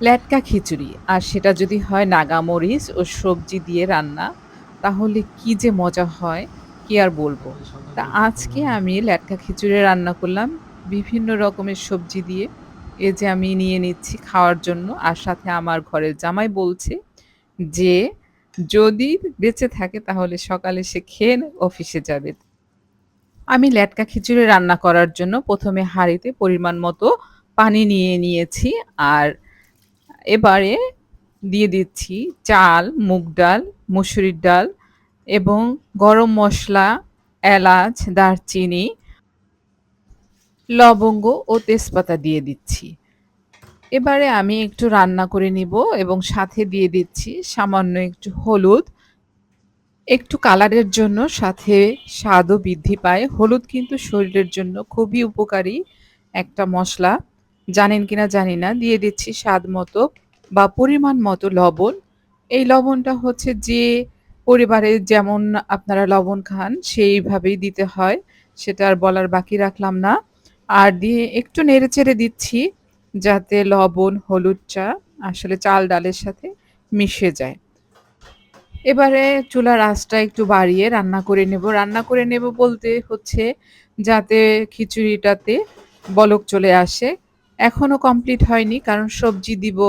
লেটকা খিচুড়ি আর সেটা যদি হয় নাগামরিচ ও সবজি দিয়ে রান্না, তাহলে কি যে মজা হয়, কি আর বলব। তা আজকে আমি লেটকা খিচুড়ি রান্না করলাম বিভিন্ন রকমের সবজি দিয়ে। এই যে আমি নিয়ে নিচ্ছি খাওয়ার জন্য, আর সাথে আমার ঘরের জামাই বলছে যে, যদি বেঁচে থাকে তাহলে সকালে সে খেয়ে অফিসে যাবে। আমি লেটকা খিচুড়ি রান্না করার জন্য ১ম এ হাঁড়িতে পরিমাণ মতো পানি নিয়ে নিয়েছি, আর এবারে দিয়ে দিচ্ছি চাল, মুগ ডাল, মসুরির ডাল এবং গরম মশলা এলাচ, দারচিনি, লবঙ্গ ও তেজপাতা দিয়ে দিচ্ছি। এবারে আমি একটু রান্না করে নিব এবং সাথে দিয়ে দিচ্ছি সামান্য একটু হলুদ। একটু কালারের জন্য সাথে স্বাদও বৃদ্ধি পায়। হলুদ কিন্তু শরীরের জন্য খুবই উপকারী একটা মসলা। জানেন কিনা জানি না। দিয়ে দিচ্ছি স্বাদ মতো বা পরিমাণ মতো লবণ। এই লবণটা হচ্ছে যে পরিবারে যেমন আপনারা লবণ খান সেইভাবেই দিতে হয়। সেটা আর বলার বাকি রাখলাম না। আর দিয়ে একটু নেড়ে চেড়ে দিচ্ছি যাতে লবণ, হলুদ চা আসলে চাল ডালের সাথে মিশে যায়। এবারে চুলার আঁচটা একটু বাড়িয়ে রান্না করে নেব। রান্না করে নেব বলতে হচ্ছে যাতে খিচুড়িটাতে বলক চলে আসে। এখনও কমপ্লিট হয়নি, কারণ সবজি দিব।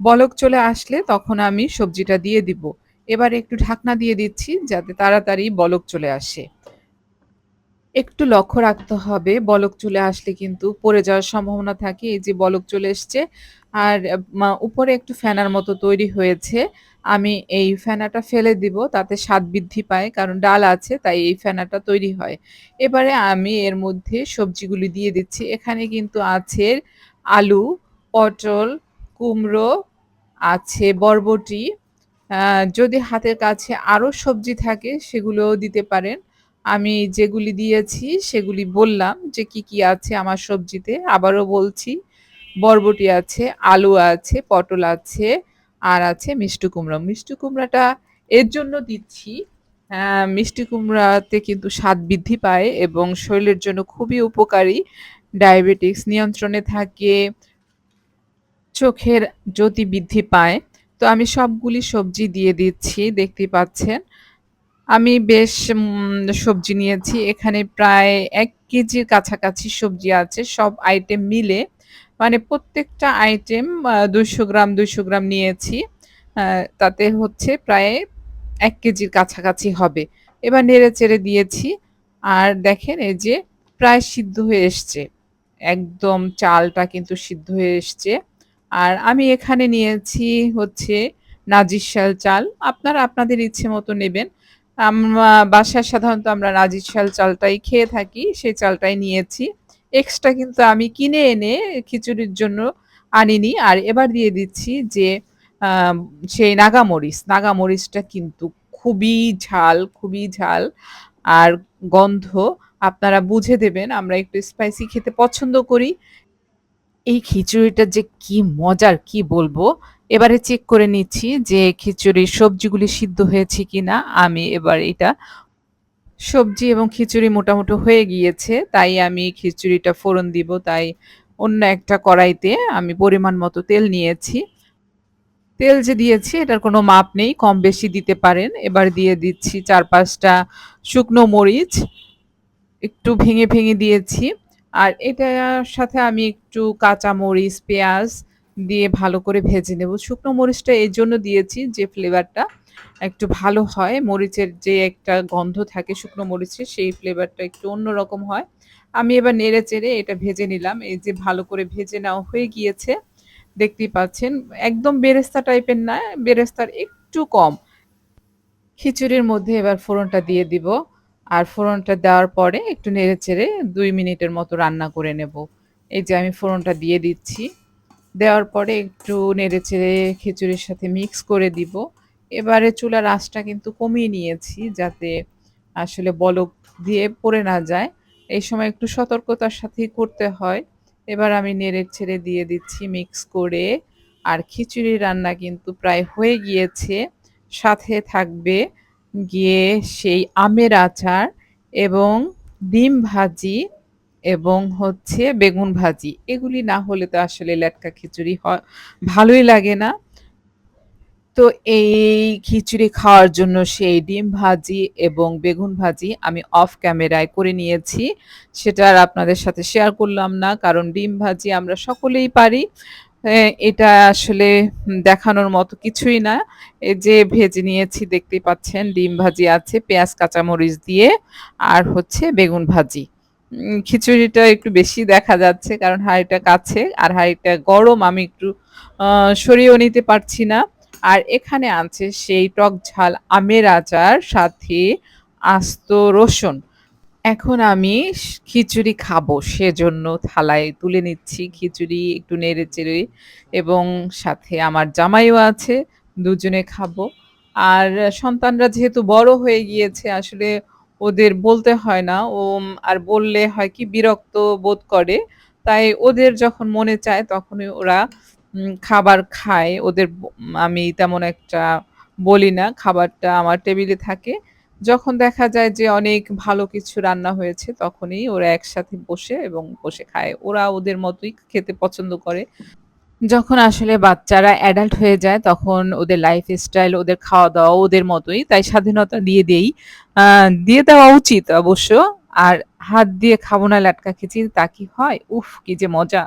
বলক চলে আসলে তখন আমি সবজিটা দিয়ে দিব। এবার একটু ঢাকনা দিয়ে দিচ্ছি যাতে তাড়াতাড়ি বলক চলে আসে। একটু লক্ষ্য রাখতে হবে, বলক চলে আসলে কিন্তু পড়ে যাওয়ার সম্ভাবনা থাকে। এই যে বলক চলে এসছে আর উপরে একটু ফ্যানার মতো তৈরি হয়েছে। আমি এই ফ্যানাটা ফেলে দিব, তাতে স্বাদ বৃদ্ধি পায়, কারণ ডাল আছে, তাই এই ফ্যানাটা তৈরি হয়। এবারে আমি এর মধ্যে সবজিগুলি দিয়ে দিচ্ছি। এখানে কিন্তু আছে আলু, পটল, কুমড়ো, আছে বরবটি। যদি হাতের কাছে আরও সবজি থাকে সেগুলোও দিতে পারেন। আমি যেগুলি দিয়েছি সেগুলি বললাম যে কি, কি আছে আমার সবজিতে। আবারও বলছি বরবটি আছে, আলু আছে, পটল আছে, আর আছে মিষ্টি কুমড়া। মিষ্টি কুমড়াটা এর জন্য দিচ্ছি মিষ্টি কুমড়াতে কিন্তু স্বাদ বৃদ্ধি পায় এবং শরীরের জন্য খুবই উপকারী। ডায়াবেটিক্স নিয়ন্ত্রণে থাকে। চোখের জ্যোতি বৃদ্ধি পায়। তো আমি সবগুলি সবজি দিয়ে দিচ্ছি দেখতে পাচ্ছেন। আমি বেশ সবজি নিয়েছি। এখানে প্রায় এক কেজির কাছাকাছি সবজি আছে সব আইটেম মিলে। মানে প্রত্যেকটা আইটেম ২০০ গ্রাম, ২০০ গ্রাম নিয়েছি। তাতে হচ্ছে প্রায় এক কেজির কাছাকাছি হবে। এবার নেড়ে চেড়ে দিয়েছি। আর দেখেন এই যে প্রায় সিদ্ধ হয়ে এসছে। একদম চালটা কিন্তু সিদ্ধ হয়ে এসছে। আর আমি এখানে নিয়েছি হচ্ছে নাজিরশাল চাল। আপনারা আপনাদের ইচ্ছে মতো নেবেন। আমা বাসায় সাধারণত আমরা নাজিরশাল চালটাই খেয়ে থাকি। সেই চালটাই নিয়েছি। এক্সট্রা কিন্তু আমি কিনে এনে খিচুড়ির জন্য আনিনি। আর এবার দিয়ে দিচ্ছি যে সেই নাগামরিচ। নাগামরিচটা কিন্তু খুবই ঝাল, খুবই ঝাল আর গন্ধ আপনারা বুঝে দেবেন। আমরা একটু স্পাইসি খেতে পছন্দ করি। এই খিচুড়িটা যে কি মজার, কি বলব। এবারে চেক করে নিচ্ছি যে খিচুড়ির সবজিগুলি সিদ্ধ হয়েছে কিনা। আমি এবার এটা সবজি এবং খিচুড়ি মোটামুটি হয়ে গিয়েছে। তাই আমি খিচুড়িটা ফোড়ন দিব। তাই অন্য একটা কড়াইতে আমি পরিমাণ মতো তেল নিয়েছি। তেল যে দিয়েছি, এটার কোনো মাপ নেই। কম বেশি দিতে পারেন। এবার দিয়ে দিচ্ছি চার পাঁচটা শুকনো মরিচ। একটু ভেঙে, ভেঙে দিয়েছি। আর এটার সাথে আমি একটু কাঁচা মরিচ, পেঁয়াজ দিয়ে ভালো করে ভেজে নেব। শুকনো মরিচটা এই জন্য দিয়েছি যে ফ্লেভারটা একটু ভালো হয়। মরিচের যে একটা গন্ধ থাকে শুকনো মরিচের সেই ফ্লেভারটা একটু অন্যরকম হয়। আমি এবার নেড়ে-চেড়ে এটা ভেজে নিলাম। এই যে ভালো করে ভেজে নেওয়া হয়ে গিয়েছে। দেখতেই পাচ্ছেন। একদম বেরেস্তা টাইপের না, বেরেস্তার একটু কম। খিচুড়ির মধ্যে এবার ফোড়নটা দিয়ে দিব। আর ফোড়নটা দেওয়ার পরে একটু নেড়ে-চেড়ে দুই মিনিটের মতো রান্না করে নেব। এই যে আমি ফোড়নটা দিয়ে দিচ্ছি। দেওয়ার পরে একটু নেড়ে-চেড়ে খিচুড়ির সাথে মিক্স করে দিব। এবারে চুলার আঁচটা কিন্তু কমিয়ে নিয়েছি যাতে আসলে বলক দিয়ে পড়ে না যায়। এই সময় একটু সতর্কতার সাথেই করতে হয়। এবার আমি নেড়ে-ছেড়ে দিয়ে দিচ্ছি মিক্স করে। আর খিচুড়ি রান্না কিন্তু প্রায় হয়ে গিয়েছে। সাথে থাকবে গিয়ে সেই আমের আচার এবং ডিম ভাজি এবং হচ্ছে বেগুন ভাজি। এগুলি না হলে তো আসলে লেটকা খিচুড়ি হ ভালোই লাগে না। তো এই খিচুড়ি খাওয়ার জন্য সেই ডিম ভাজি এবং বেগুন ভাজি আমি অফ ক্যামেরায় করে নিয়েছি। সেটা আর আপনাদের সাথে শেয়ার করলাম না। কারণ ডিম ভাজি আমরা সকলেই পারি। এটা আসলে দেখানোর মতো কিছুই না। যে ভেজে নিয়েছি দেখতে পাচ্ছেন, ডিম ভাজি আছে, পেঁয়াজ, কাঁচামরিচ দিয়ে, আর হচ্ছে বেগুন ভাজি। খিচুড়িটা একটু বেশি দেখা যাচ্ছে কারণ হাঁড়িটা কাছে, আর হাঁড়িটা গরম, আমি একটু সরিয়েও নিতে পারছি না। আর এখানে আছে সেই টক ঝাল আমের আচার, সাথে আস্ত রসুন। এখন আমি খিচুড়ি খাব সেজন্য থালায় তুলে নিচ্ছি খিচুড়ি একটু নেড়ে-চেড়ে এবং সাথে আমার জামাইও আছে, দুজনে খাব। আর সন্তানরা যেহেতু বড় হয়ে গিয়েছে আসলে ওদের বলতে হয় না। ওম আর বললে হয় কি বিরক্ত বোধ করে। তাই ওদের যখন মনে চায় তখনই ওরা খাবার খায়। ওদের আমি তেমন একটা বলি না। খাবারটা আমার টেবিলে থাকে। যখন দেখা যায় যে অনেক ভালো কিছু রান্না হয়েছে তখনই ওরা একসাথে বসে এবং বসে খায়। ওরা ওদের মতোই খেতে পছন্দ করে। যখন আসলে বাচ্চারা অ্যাডাল্ট হয়ে যায় তখন ওদের লাইফস্টাইল, ওদের খাওয়া-দাওয়া ওদের মতোই। তাই স্বাধীনতা দিয়ে দেই। দিয়ে দেওয়া উচিত অবশ্য। আর হাত দিয়ে খাব না লাটকা খেচি তা কি হয়? উফ! কি যে মজা!